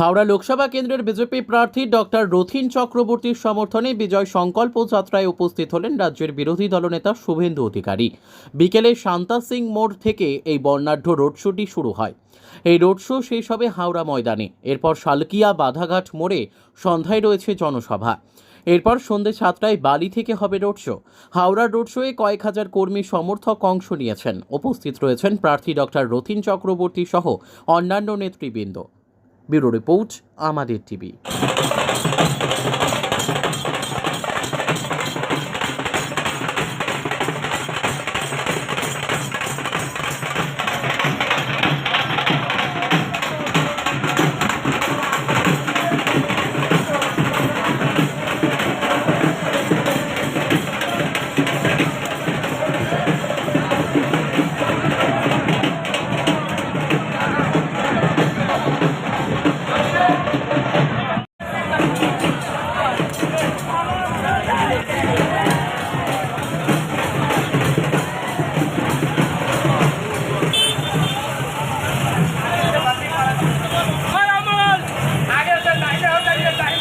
হাওড়া লোকসভা কেন্দ্রের বিজেপি প্রার্থী ডক্টর রথিন চক্রবর্তীর সমর্থনে বিজয় সংকল্প যাত্রায় উপস্থিত হলেন রাজ্যের বিরোধী দলনেতা শুভেন্দু অধিকারী। বিকেলে শান্তা সিং মোড় থেকে এই বর্ণাঢ্য রোড শোটি শুরু হয়। এই রোড শো শেষ হবে হাওড়া ময়দানে। এরপর শালকিয়া বাধাঘাট মোড়ে সন্ধ্যায় রয়েছে জনসভা। এরপর সন্ধ্যে সাতটায় বালি থেকে হবে রোড শো। হাওড়ার রোড শোয়ে কয়েক হাজার কর্মী সমর্থক অংশ নিয়েছেন। উপস্থিত রয়েছেন প্রার্থী ডক্টর রথিন চক্রবর্তী সহ অন্যান্য নেতৃবৃন্দ। ব্যুরো রিপোর্ট, আমাদের টিভি। Okay, okay, okay.